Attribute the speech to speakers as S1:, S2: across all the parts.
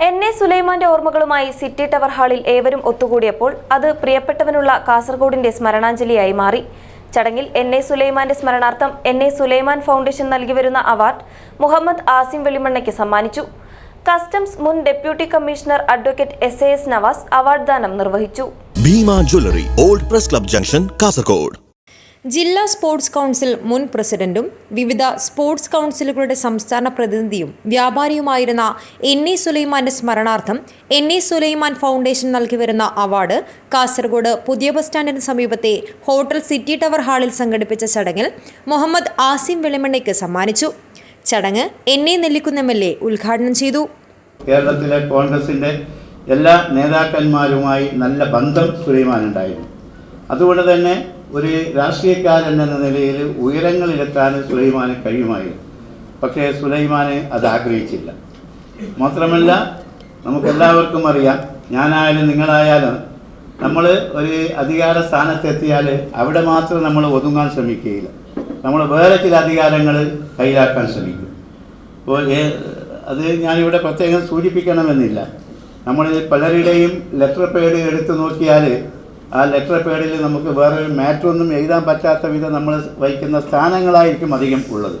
S1: N A സുലൈമാന്റെ ഓർമ്മകളുമായി city tower ഹാളിൽ ഏവരും ഒത്തുകൂടിയപ്പോൾ അത് പ്രിയപ്പെട്ടവനുള്ള കാസർഗോഡിന്റെ സ്മരണാഞ്ജലിയായി മാറി. ചടങ്ങിൽ എൻ എ സുലൈമാന്റെ സ്മരണാർത്ഥം എൻ എ സുലൈമാൻ ഫൗണ്ടേഷൻ നൽകി വരുന്ന അവാർഡ് മുഹമ്മദ് ആസിം വെളിമണ്ണയ്ക്ക് സമ്മാനിച്ചു. കസ്റ്റംസ് മുൻ deputy commissioner advocate S A S Navas award ദാനം നിർവഹിച്ചു.
S2: Bhima jewellery old press club junction Kasaragod.
S3: ജില്ലാ സ്പോർട്സ് കൗൺസിൽ മുൻ പ്രസിഡന്റും വിവിധ സ്പോർട്സ് കൗൺസിലുകളുടെ സംസ്ഥാന പ്രതിനിധിയും വ്യാപാരിയുമായിരുന്ന എൻ എ സുലൈമാന്റെ സ്മരണാർത്ഥം എൻ എ സുലൈമാൻ ഫൗണ്ടേഷൻ നൽകി വരുന്ന അവാർഡ് കാസർഗോഡ് പുതിയ ബസ് സ്റ്റാൻഡിന് സമീപത്തെ ഹോട്ടൽ സിറ്റി ടവർ ഹാളിൽ സംഘടിപ്പിച്ച ചടങ്ങിൽ മുഹമ്മദ് ആസിം വെളിമണ്ണയ്ക്ക് സമ്മാനിച്ചു. ചടങ്ങ് N A Nellikunnu M L A ഉദ്ഘാടനം ചെയ്തു.
S4: കേരളത്തിലെ കോൺഗ്രസിന്റെ എല്ലാ നേതാക്കന്മാരുമായി നല്ല ബന്ധം സുലൈമാൻ ഉണ്ടായിരുന്നു അതുകൊണ്ട് തന്നെ ഒരു രാഷ്ട്രീയക്കാരൻ എന്ന നിലയിൽ ഉയരങ്ങളിലെത്താൻ സുലൈമാന് കഴിയുമായിരുന്നു പക്ഷേ സുലൈമാന് അത് ആഗ്രഹിച്ചില്ല. മാത്രമല്ല നമുക്കെല്ലാവർക്കും അറിയാം ഞാനായാലും നിങ്ങളായാലും നമ്മൾ ഒരു അധികാര സ്ഥാനത്തെത്തിയാൽ അവിടെ മാത്രം നമ്മൾ ഒതുങ്ങാൻ ശ്രമിക്കുകയില്ല. നമ്മൾ വേറെ ചില അധികാരങ്ങൾ കയ്യിലാക്കാൻ ശ്രമിക്കും. അപ്പോൾ അത് ഞാനിവിടെ പ്രത്യേകം സൂചിപ്പിക്കണമെന്നില്ല. നമ്മൾ പലരുടെയും ലെറ്റർ പേഡ് എടുത്തു നോക്കിയാൽ ആ ലെറ്റർ പേഡിൽ നമുക്ക് വേറൊരു മാറ്റൊന്നും എഴുതാൻ പറ്റാത്ത വിധം നമ്മൾ വഹിക്കുന്ന സ്ഥാനങ്ങളായിരിക്കും അധികം ഉള്ളത്.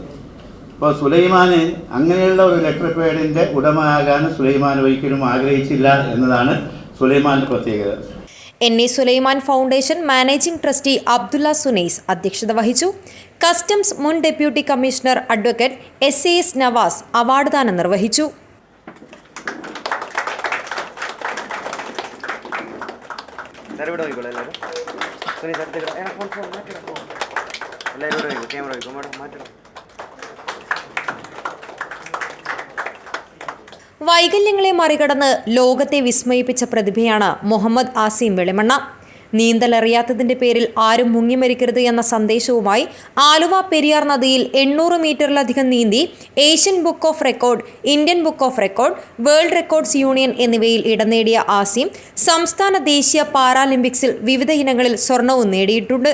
S4: അപ്പോൾ സുലൈമാന് അങ്ങനെയുള്ള ഒരു ലെറ്റർ പേഡിന്റെ ഉടമയാകാൻ സുലൈമാൻ ഒരിക്കലും ആഗ്രഹിച്ചില്ല എന്നതാണ് സുലൈമാന്റെ പ്രത്യേകത.
S3: N A Sulaiman foundation managing trustee Abdulla Sunais അധ്യക്ഷത വഹിച്ചു. കസ്റ്റംസ് മുൻ deputy commissioner advocate S A S Navas award ദാനം നിർവഹിച്ചു.
S5: ഇവിടെ എല്ലാവരും എല്ലാവരും ഇവിടെ നോക്കൂ ക്യാമറ നോക്കൂ മാഡം മാറ്റിടാം
S3: വൈകല്യങ്ങളെ മറികടന്ന് ലോകത്തെ വിസ്മയിപ്പിച്ച പ്രതിഭയാണ് മുഹമ്മദ് ആസിം വെളിമണ്ണ. നീന്തലറിയാത്തതിന്റെ പേരിൽ ആരും മുങ്ങിമരിക്കരുത് എന്ന സന്ദേശവുമായി ആലുവ പെരിയാർ നദിയിൽ എണ്ണൂറ് മീറ്ററിലധികം നീന്തി Asian book of record Indian book of record world records union എന്നിവയിൽ ഇടം നേടിയ ആസിം സംസ്ഥാന ദേശീയ പാരാലിമ്പിക്സിൽ വിവിധ ഇനങ്ങളിൽ സ്വർണവും നേടിയിട്ടുണ്ട്.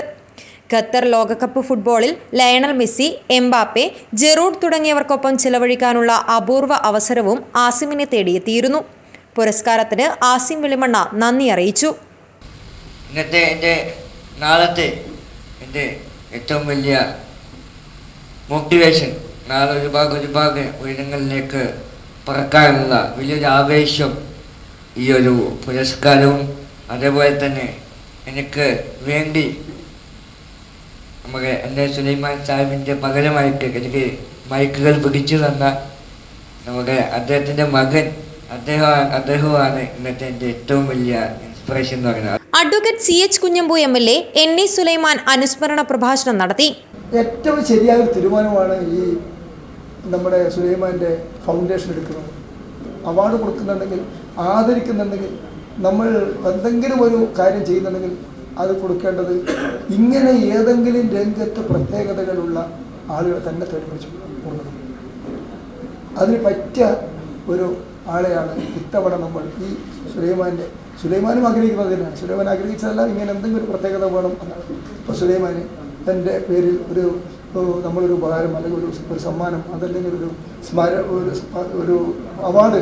S3: ഖത്തർ ലോകകപ്പ് ഫുട്ബോളിൽ ലയണൽ മെസ്സി എംബാപ്പെ ജെറൂഡ് തുടങ്ങിയവർക്കൊപ്പം ചിലവഴിക്കാനുള്ള അപൂർവ അവസരവും ആസിമിനെ തേടിയെത്തിയിരുന്നു. പുരസ്കാരത്തിന് ആസിം വെളിമണ്ണ നന്ദി അറിയിച്ചു.
S6: ഇന്നത്തെ എന്റെ നാളത്തെ എന്റെ ഏറ്റവും വലിയ മോട്ടിവേഷൻ നാളെ ഒരുപാട് ഒരുപാട് ഉയരങ്ങളിലേക്ക് പറക്കാനുള്ള വലിയൊരു ആവേശം ഈ ഒരു പുരസ്കാരവും അതേപോലെ തന്നെ എനിക്ക് വേണ്ടി നമുക്ക് എന്റെ സുലൈമാൻ സാഹിബിന്റെ പകരമായിട്ട് എനിക്ക് മൈക്കുകൾ പിടിച്ചു തന്ന നമുക്ക് അദ്ദേഹത്തിന്റെ മകൻ അദ്ദേഹം അദ്ദേഹമാണ് ഇന്നത്തെ എന്റെ ഏറ്റവും വലിയ ഇൻസ്പിറേഷൻ എന്ന് പറയുന്നത്
S3: advocate C H Kunhambu M L A N A Sulaiman അനുസ്മരണ പ്രഭാഷണം നടത്തി.
S7: ഏറ്റവും ശരിയായ ഒരു തീരുമാനമാണ് ഈ നമ്മുടെ സുലൈമാന്റെ ഫൗണ്ടേഷൻ എടുക്കുന്നത്. അവാർഡ് കൊടുക്കുന്നുണ്ടെങ്കിൽ ആദരിക്കുന്നുണ്ടെങ്കിൽ നമ്മൾ എന്തെങ്കിലും ഒരു കാര്യം ചെയ്യുന്നുണ്ടെങ്കിൽ അത് കൊടുക്കേണ്ടത് ഇങ്ങനെ ഏതെങ്കിലും രംഗത്ത് പ്രത്യേകതകളുള്ള ആളുകൾ തന്നെ തെളിയിച്ചു അതിന് പറ്റിയ ഒരു ആളെയാണ് ഇത്തവണ നമ്മൾ ഈ സുലൈമാന്റെ സുലൈമാനും ആഗ്രഹിക്കുന്നത് തന്നെയാണ് സുലൈമാൻ ആഗ്രഹിച്ചതല്ല ഇങ്ങനെ എന്തെങ്കിലും ഒരു പ്രത്യേകത വേണം എന്നാണ്. സുലൈമാന് എന്റെ പേരിൽ ഒരു നമ്മളൊരു ഉപകാരം അല്ലെങ്കിൽ ഒരു ഒരു സമ്മാനം അതല്ലെങ്കിൽ ഒരു സ്മര ഒരു ഒരു അവാർഡ്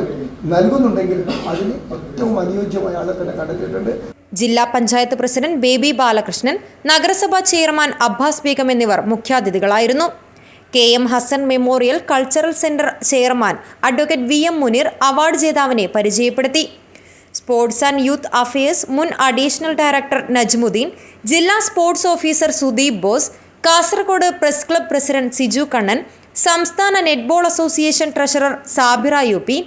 S7: നൽകുന്നുണ്ടെങ്കിൽ അതിന് ഏറ്റവും അനുയോജ്യമായ ആളെ തന്നെ കണ്ടെത്തിയിട്ടുണ്ട്.
S3: ജില്ലാ പഞ്ചായത്ത് പ്രസിഡന്റ് ബേബി ബാലകൃഷ്ണൻ നഗരസഭാ ചെയർമാൻ അബ്ബാസ് ബീഗം എന്നിവർ മുഖ്യാതിഥികളായിരുന്നു. K M Hasan memorial cultural centre chairman advocate V M Muneer award ജേതാവിനെ പരിചയപ്പെടുത്തി. സ്പോർട്സ് ആൻഡ് യൂത്ത് അഫയേഴ്സ് മുൻ അഡീഷണൽ ഡയറക്ടർ നജ്മുദ്ദീൻ ജില്ലാ sports officer Sudeep Bose Kasaragod press club president Siju Kannan സംസ്ഥാന netball association treasurer Sabira U P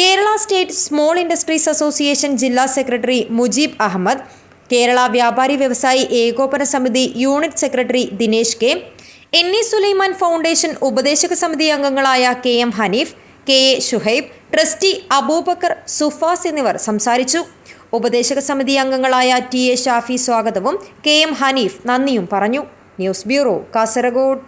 S3: Kerala state small industries association ജില്ലാ secretary Mujeeb Ahmed Kerala Vyapari Vyavasayi Ekopana Samithi unit secretary Dinesh K N E Sulaiman foundation ഉപദേശക സമിതി അംഗങ്ങളായ K M Haneef K A Shuhaib trustee Aboobacker Sufas എന്നിവർ സംസാരിച്ചു. ഉപദേശക സമിതി അംഗങ്ങളായ T A Shafi സ്വാഗതവും കെ എം ഹനീഫ് നന്ദിയും പറഞ്ഞു. News bureau Kasaragod.